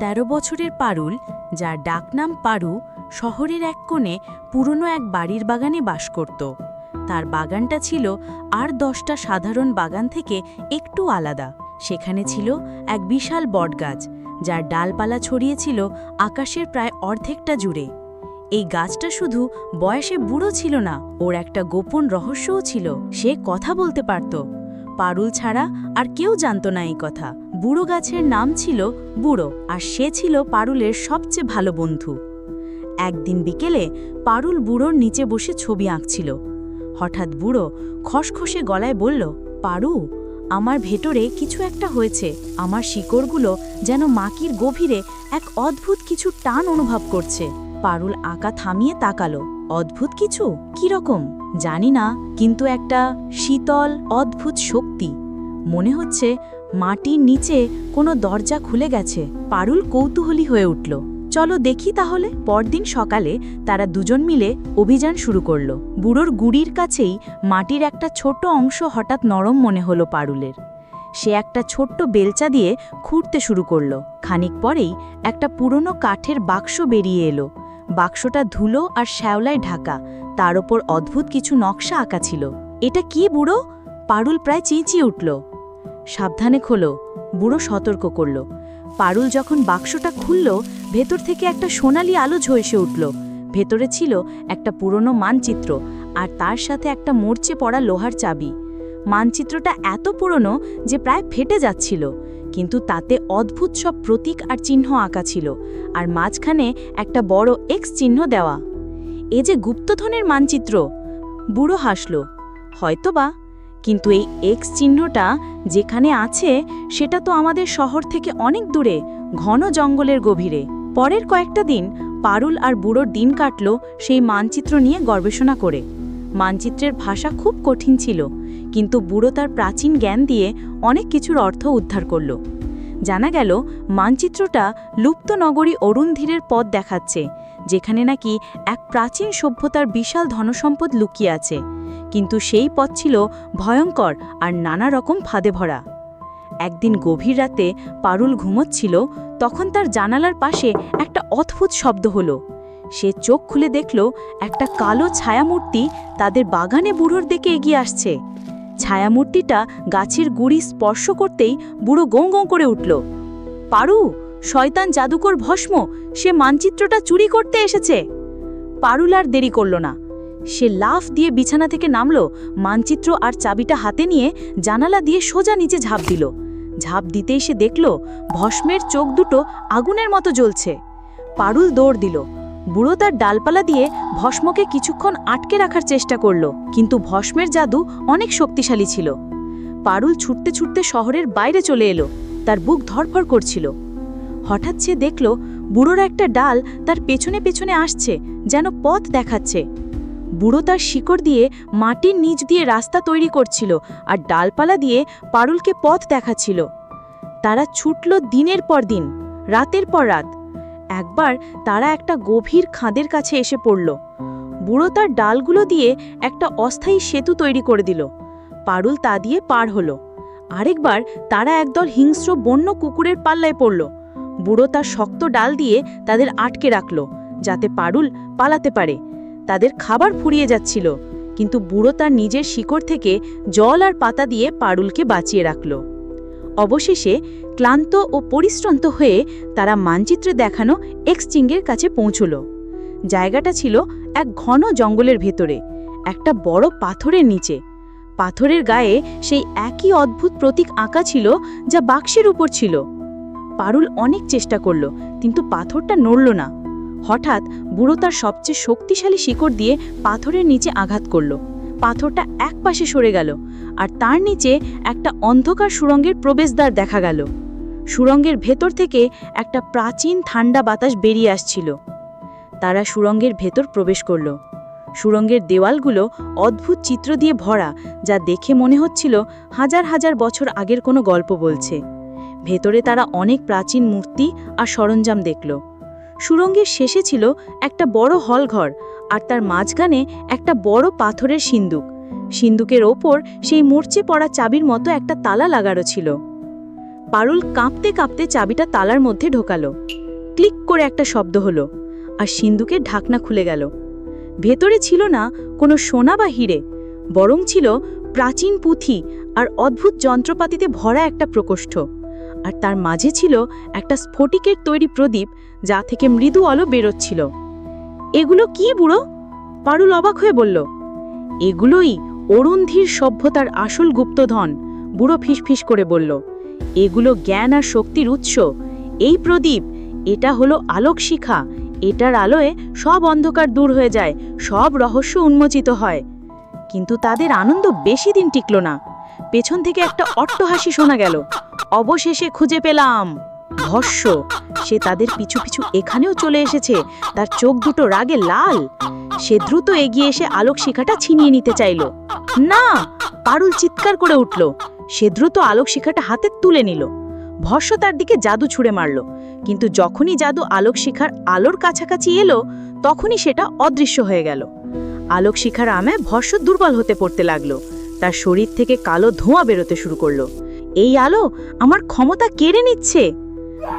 তেরো বছরের পারুল, যার ডাকনাম পারু, শহরের এক কোণে পুরনো এক বাড়ির বাগানে বাস করত। তার বাগানটা ছিল আর দশটা সাধারণ বাগান থেকে একটু আলাদা। সেখানে ছিল এক বিশাল বটগাছ, যার ডালপালা ছড়িয়েছিল আকাশের প্রায় অর্ধেকটা জুড়ে। এই গাছটা শুধু বয়সে বুড়ো ছিল না, ওর একটা গোপন রহস্যও ছিল। সে কথা বলতে পারত। পারুল ছাড়া আর কেউ জানত না এই কথা। বুড়ো গাছের নাম ছিল বুড়ো, আর সে ছিল পারুলের সবচেয়ে ভালো বন্ধু। একদিন বিকেলে পারুল বুড়োর নিচে বসে ছবি আঁকছিল। হঠাৎ বুড়ো খসখসে গলায় বলল, পারু, আমার ভেতরে কিছু একটা হয়েছে। আমার শিকড়গুলো যেন মাকির গভীরে এক অদ্ভুত কিছু টান অনুভব করছে। পারুল আঁকা থামিয়ে তাকালো। অদ্ভুত কিছু? কি রকম? জানি না, কিন্তু একটা শীতল, অদ্ভুত শক্তি। মনে হচ্ছে মাটির নিচে কোনো দরজা খুলে গেছে। পারুল কৌতূহলী হয়ে উঠল। চলো দেখি তাহলে। পরদিন সকালে তারা দুজন মিলে অভিযান শুরু করল। বুড়োর গুড়ির কাছেই মাটির একটা ছোট অংশ হঠাৎ নরম মনে হলো পারুলের। সে একটা ছোট্ট বেলচা দিয়ে খুঁড়তে শুরু করল। খানিক পরেই একটা পুরনো কাঠের বাক্স বেরিয়ে এলো। বাক্সটা ধুলো আর শ্যাওলায় ঢাকা। তার ওপর অদ্ভুত কিছু নকশা আঁকা ছিল। এটা কি বুড়ো? পারুল প্রায় চেঁচিয়ে উঠল। সাবধানে খোলো। বুড়ো সতর্ক করল। পারুল যখন বাক্সটা খুলল, ভেতর থেকে একটা সোনালি আলো ঝলসে উঠল। ভেতরে ছিল একটা পুরনো মানচিত্র আর তার সাথে একটা মরচে পড়া লোহার চাবি। মানচিত্রটা এত পুরনো যে প্রায় ফেটে যাচ্ছিল। কিন্তু তাতে অদ্ভুত সব প্রতীক আর চিহ্ন আঁকা ছিল, আর মাঝখানে একটা বড় এক্স চিহ্ন দেওয়া। এ যে গুপ্তধনের মানচিত্র, বুড়ো হাসল। হয়তোবা, কিন্তু এই এক্স চিহ্নটা যেখানে আছে, সেটা তো আমাদের শহর থেকে অনেক দূরে, ঘন জঙ্গলের গভীরে। পরের কয়েকটা দিন পারুল আর বুড়োর দিন কাটল সেই মানচিত্র নিয়ে গবেষণা করে। মানচিত্রের ভাষা খুব কঠিন ছিল। কিন্তু বুড়ো তার প্রাচীন জ্ঞান দিয়ে অনেক কিছুর অর্থ উদ্ধার করল। জানা গেল, মানচিত্রটা লুপ্ত নগরী অরুণধীরের পথ দেখাচ্ছে, যেখানে নাকি এক প্রাচীন সভ্যতার বিশাল ধনসম্পদ লুকিয়ে আছে। কিন্তু সেই পথ ছিল ভয়ঙ্কর আর নানা রকম ফাঁদে ভরা। একদিন গভীর রাতে পারুল ঘুমোচ্ছিল, তখন তার জানালার পাশে একটা অদ্ভুত শব্দ হলো। সে চোখ খুলে দেখল, একটা কালো ছায়ামূর্তি তাদের বাগানে বুড়োর দিকে এগিয়ে আসছে। ছায়ামূর্তিটা গাছের গুড়ি স্পর্শ করতেই বুড়ো গোঁ গোঁ করে উঠল। পারু, শয়তান জাদুকর ভস্ম, সে মানচিত্রটা চুরি করতে এসেছে। পারুল আর দেরি করল না। সে লাফ দিয়ে বিছানা থেকে নামল, মানচিত্র আর চাবিটা হাতে নিয়ে জানালা দিয়ে সোজা নিচে ঝাঁপ দিল। ঝাঁপ দিতেই সে দেখল, ভস্মের চোখ দুটো আগুনের মতো জ্বলছে। পারুল দৌড় দিল। বুড়ো তার ডালপালা দিয়ে ভস্মকে কিছুক্ষণ আটকে রাখার চেষ্টা করল, কিন্তু ভস্মের জাদু অনেক শক্তিশালী ছিল। পারুল ছুটতে ছুটতে শহরের বাইরে চলে এলো, তার বুক ধরফর করছিল। হঠাৎ সে দেখল, বুড়োর একটা ডাল তার পেছনে পেছনে আসছে, যেন পথ দেখাচ্ছে। বুড়ো তার শিকড় দিয়ে মাটির নিচ দিয়ে রাস্তা তৈরি করছিল আর ডালপালা দিয়ে পারুলকে পথ দেখাচ্ছিল। তারা ছুটল দিনের পর দিন, রাতের পর রাত। একবার তারা একটা গভীর খাদের কাছে এসে পড়ল। বুড়ো তার ডালগুলো দিয়ে একটা অস্থায়ী সেতু তৈরি করে দিল। পারুল তা দিয়ে পার হলো। আরেকবার তারা একদল হিংস্র বন্য কুকুরের পাল্লায় পড়ল। বুড়ো তার শক্ত ডাল দিয়ে তাদের আটকে রাখল, যাতে পারুল পালাতে পারে। তাদের খাবার ফুরিয়ে যাচ্ছিল, কিন্তু বুড়ো তার নিজের শিকড় থেকে জল আর পাতা দিয়ে পারুলকে বাঁচিয়ে রাখল। অবশেষে ক্লান্ত ও পরিশ্রান্ত হয়ে তারা মানচিত্রে দেখানো এক্সচিঙ্গের কাছে পৌঁছল। জায়গাটা ছিল এক ঘন জঙ্গলের ভেতরে, একটা বড় পাথরের নিচে। পাথরের গায়ে সেই একই অদ্ভুত প্রতীক আঁকা ছিল যা বাক্সের উপর ছিল। পারুল অনেক চেষ্টা করল, কিন্তু পাথরটা নড়ল না। হঠাৎ বুড়ো তার সবচেয়ে শক্তিশালী শিকড় দিয়ে পাথরের নিচে আঘাত করল। পাথরটা এক পাশে সরে গেল, আর তার নিচে একটা অন্ধকার সুরঙ্গের প্রবেশদ্বার দেখা গেল। সুরঙ্গের ভেতর থেকে একটা প্রাচীন ঠান্ডা বাতাস বেরিয়ে আসছিল। তারা সুরঙ্গের ভেতর প্রবেশ করল। সুরঙ্গের দেওয়ালগুলো অদ্ভুত চিত্র দিয়ে ভরা, যা দেখে মনে হচ্ছিল হাজার হাজার বছর আগের কোনো গল্প বলছে। ভেতরে তারা অনেক প্রাচীন মূর্তি আর সরঞ্জাম দেখল। সুরঙ্গের শেষে ছিল একটা বড় হলঘর আর তার মাঝখানে একটা বড় পাথরের সিন্দুক। সিন্দুকের ওপর সেই মরচে পড়া চাবির মতো একটা তালা লাগানো ছিল। পারুল কাঁপতে কাঁপতে চাবিটা তালার মধ্যে ঢোকালো। ক্লিক করে একটা শব্দ হলো, আর সিন্ধুকের ঢাকনা খুলে গেল। ভেতরে ছিল না কোনো সোনা বা হিরে, বরং ছিল প্রাচীন পুঁথি আর অদ্ভুত যন্ত্রপাতিতে ভরা একটা প্রকোষ্ঠ। আর তার মাঝে ছিল একটা স্ফটিকের তৈরি প্রদীপ যা থেকে মৃদু আলো বেরোচ্ছিল। এগুলো কি বুড়ো? পারুল অবাক হয়ে বলল, এগুলোই অরুন্ধীর সভ্যতার আসল গুপ্তধন, বুড়ো ফিসফিস করে বলল। এগুলো জ্ঞান আর শক্তির উৎস। এই প্রদীপ, এটা হলো আলোক শিখা। এটার আলোয় সব অন্ধকার দূর হয়ে যায়, সব রহস্য উন্মোচিত হয়। কিন্তু তাদের আনন্দ বেশি দিন টিকল না। পেছন থেকে একটা অট্টহাসি শোনা গেল। অবশেষে খুঁজে পেলাম। ভস্য, সে তাদের পিছু পিছু এখানেও চলে এসেছে। তার চোখ দুটো রাগে লাল। সে দ্রুত এগিয়ে এসে আলোক শিখাটা ছিনিয়ে নিতে চাইল। না, পারুল চিৎকার করে উঠল। সে দ্রুত আলোক শিখাটা হাতে তুলে নিল। ভস্য তার দিকে জাদু ছুঁড়ে মারল। কিন্তু যখনই জাদু আলোক শিখার আলোর কাছাকাছি এলো, তখনই সেটা অদৃশ্য হয়ে গেল। আলোক শিখার আমে ভস্য দুর্বল হতে পড়তে লাগল। তার শরীর থেকে কালো ধোঁয়া বেরোতে শুরু করল। এই আলো আমার ক্ষমতা কেড়ে নিচ্ছে?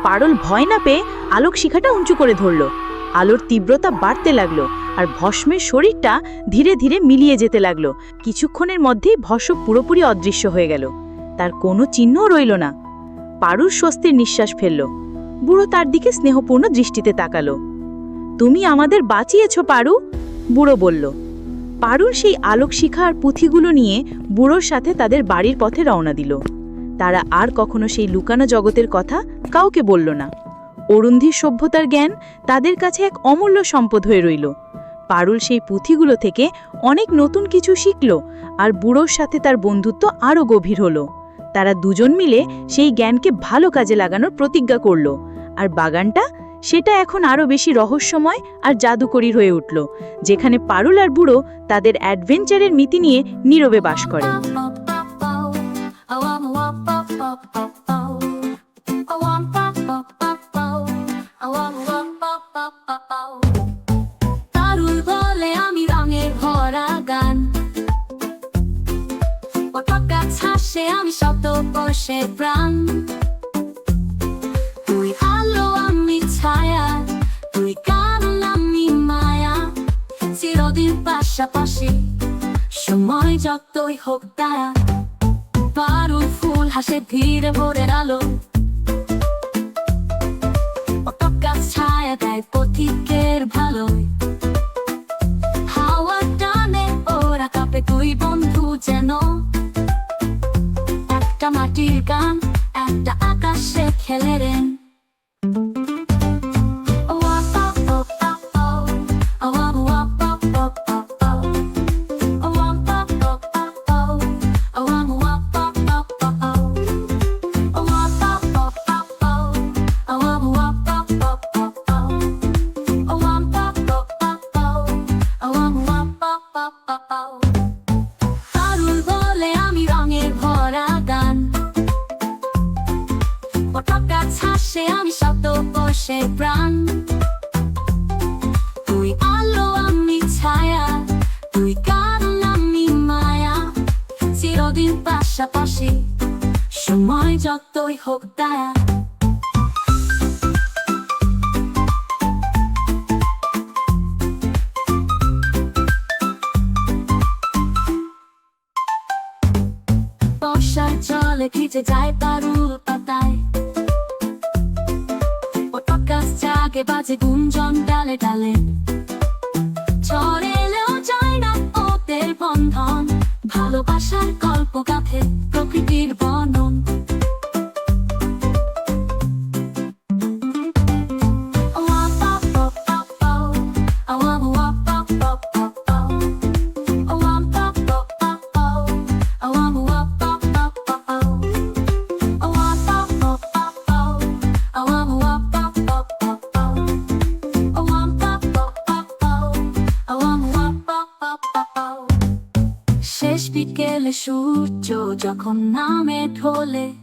পারল ভয় না পেয়ে আলোক শিখাটা উঁচু করে ধরল। আলোর তীব্রতা বাড়তে লাগল আর ভস্মের শরীরটা ধীরে ধীরে মিলিয়ে যেতে লাগল। কিছুক্ষণের মধ্যেই ভস্ম পুরোপুরি অদৃশ্য হয়ে গেল। তার কোনো চিহ্নও রইল না। পারুর স্বস্তির নিঃশ্বাস ফেলল। বুড়ো তার দিকে স্নেহপূর্ণ দৃষ্টিতে তাকালো। তুমি আমাদের বাঁচিয়েছ, পারু? বুড়ো বলল। পারুর সেই আলোক শিখা আর পুঁথিগুলো নিয়ে বুড়োর সাথে তাদের বাড়ির পথে রওনা দিল। তারা আর কখনো সেই লুকানো জগতের কথা কাউকে বলল না। অরুন্ধির সভ্যতার জ্ঞান তাদের কাছে এক অমূল্য সম্পদ হয়ে রইল। পারুল সেই পুঁথিগুলো থেকে অনেক নতুন কিছু শিখল আর বুড়োর সাথে তার বন্ধুত্ব আরও গভীর হলো। তারা দুজন মিলে সেই জ্ঞানকে ভালো কাজে লাগানোর প্রতিজ্ঞা করল আর বাগানটা সেটা এখন আরও বেশি রহস্যময় আর জাদুকরী হয়ে উঠল, যেখানে পারুল আর বুড়ো তাদের অ্যাডভেঞ্চারের মিতি নিয়ে নীরবে বাস করে। হাসে আমি শব্দ বসে প্রাণ তুই আলো আমি ছায়া তুই গান আমি মায়া চিরদিন পাশাপাশি সময় যতই হোক তারা পারুল ফুল হাসে ধীরে ভোরের আলো গাছ আমি শব্দ বসে প্রাণ। তুই আলো, আমি ছায়া। তুই গান আমি মায়া। চিরদিন পাশাপাশি সময় যতই হোক তারা বর্ষার জলে ভিজে যায় পারুল। গাছ বাজে গুঞ্জন ডালে ডালে। চলে এলেও যায় না ওদের বন্ধন। ভালোবাসার সূর্য যখন নামে ঢোলে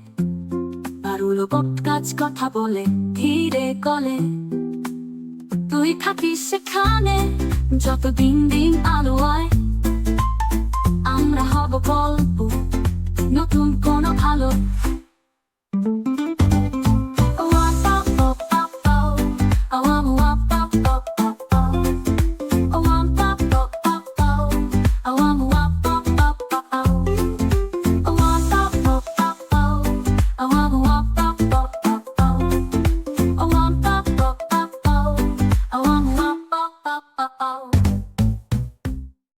পারুলো কাজ কথা বলে ধীরে কলে তুই থাকিস সেখানে, যত দিন দিন আলো আয়। আমরা হব গল্প, নতুন কোনো ভালো